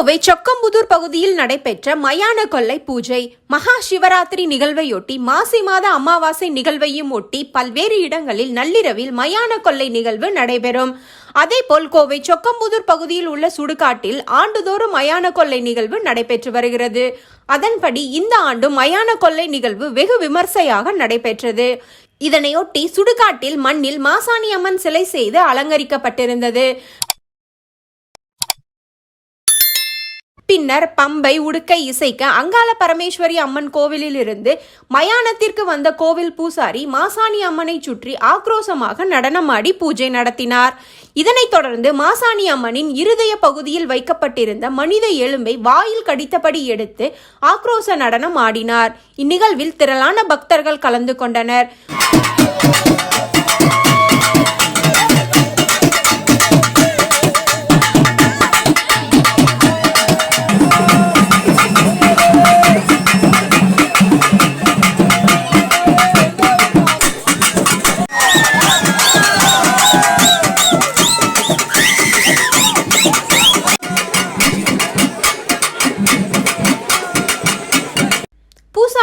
கோவை சொக்கம்புதூர் பகுதியில் நடைபெற்ற மயான கொள்ளை பூஜை மகா சிவராத்திரி நிகழ்வையொட்டி மாசி மாத அமாவாசை நிகழ்வையும் ஒட்டி பல்வேறு இடங்களில் நள்ளிரவில் மயான கொள்ளை நிகழ்வு நடைபெறும். அதேபோல் கோவை சொக்கம்புதூர் பகுதியில் உள்ள சுடுகாட்டில் ஆண்டுதோறும் மயான கொள்ளை நிகழ்வு நடைபெற்று வருகிறது. அதன்படி இந்த ஆண்டும் மயான கொள்ளை நிகழ்வு வெகு விமர்சையாக நடைபெற்றது. இதனையொட்டி சுடுகாட்டில் மண்ணில் மாசாணி அம்மன் சிலை செய்து அலங்கரிக்கப்பட்டிருந்தது. பின்னர் பம்பை உடுக்கை இசைக்க அங்காள பரமேஸ்வரி அம்மன் கோவிலில் இருந்து மயானத்திற்கு வந்த கோவில் பூசாரி மாசாணி அம்மனை சுற்றி ஆக்ரோஷமாக நடனமாடி பூஜை நடத்தினார். இதனைத் தொடர்ந்து மாசாணி அம்மனின் இருதய பகுதியில் வைக்கப்பட்டிருந்த மனித எலும்பை வாயில் கடித்தபடி எடுத்து ஆக்ரோஷ நடனம் ஆடினார். இந்நிகழ்வில் திரளான பக்தர்கள் கலந்து கொண்டனர்.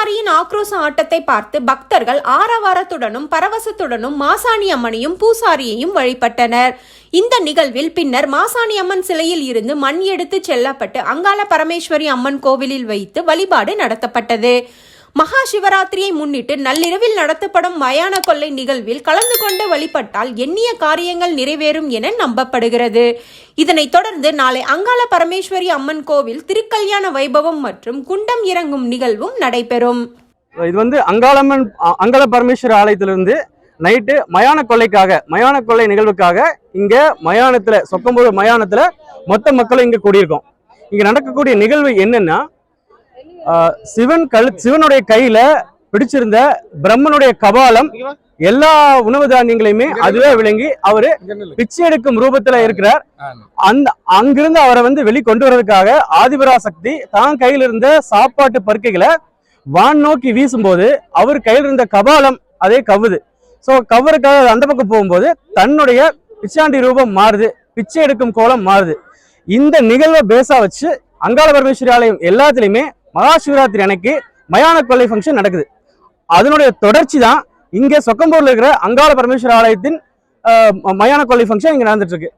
பூசாரியின் ஆக்ரோஷ ஆட்டத்தை பார்த்து பக்தர்கள் ஆரவாரத்துடனும் பரவசத்துடனும் மாசாணி அம்மனையும் பூசாரியையும் வழிபட்டனர். இந்த நிகழ்வில் பின்னர் மாசாணி அம்மன் சிலையில் இருந்து மண் எடுத்து செல்லப்பட்டு அங்காள பரமேஸ்வரி அம்மன் கோவிலில் வைத்து வழிபாடு நடத்தப்பட்டது. மகா சிவராத்திரியை முன்னிட்டு நள்ளிரவில் நடத்தப்படும் மயான கொள்ளை நிகழ்வில் கலந்து கொண்டு வழிபட்டால் எண்ணிய காரியங்கள் நிறைவேறும் என நம்பப்படுகிறது. இதனைத் தொடர்ந்து நாளை அங்காள பரமேஸ்வரி அம்மன் கோவில் திருக்கல்யாண வைபவம் மற்றும் குண்டம் இறங்கும் நிகழ்வும் நடைபெறும். இது வந்து அங்காளம்மன் அ- அங்காள பரமேஸ்வரர் ஆலயத்திலிருந்து நைட்டு மயான கொள்ளைக்காக மயான கொள்ளை நிகழ்வுக்காக இங்க மயானத்துல சொக்கம்போது மயானத்துல மொத்த மக்களும் இங்க கூடியிருக்கோம். இங்க நடக்கக்கூடிய நிகழ்வு என்னன்னா சிவன் கழு சிவனுடைய கையில பிடிச்சிருந்த பிரம்மனுடைய கபாலம் எல்லா உணவு தானியங்களையுமே அதுவே விளங்கி அவரு பிச்சை எடுக்கும் ரூபத்துல இருக்கிறார். அந்த அங்கிருந்து அவரை வந்து வெளி கொண்டு வர்றதுக்காக ஆதிபராசக்தி தான் கையில் இருந்த சாப்பாட்டு பருக்கைகளை வான் நோக்கி வீசும்போது அவர் கையில் இருந்த கபாலம் அதே கவுது ஸோ கவருக்காக அந்த பக்கம் போகும்போது தன்னுடைய பிச்சாண்டி ரூபம் மாறுது பிச்சை எடுக்கும் கோலம் மாறுது. இந்த நிகழ்வை பேசா வச்சு அங்காள பரமேஸ்வரி ஆலயம் எல்லாத்துலேயுமே மகா சிவராத்திரி அன்னைக்கு மயான கொள்ளை ஃபங்க்ஷன் நடக்குது. அதனுடைய தொடர்ச்சி தான் இங்கே சொக்கம்பூரில் இருக்கிற அங்காள பரமேஸ்வர ஆலயத்தின் மயான கொள்ளை ஃபங்க்ஷன் இங்கே நடந்துட்டு இருக்கு.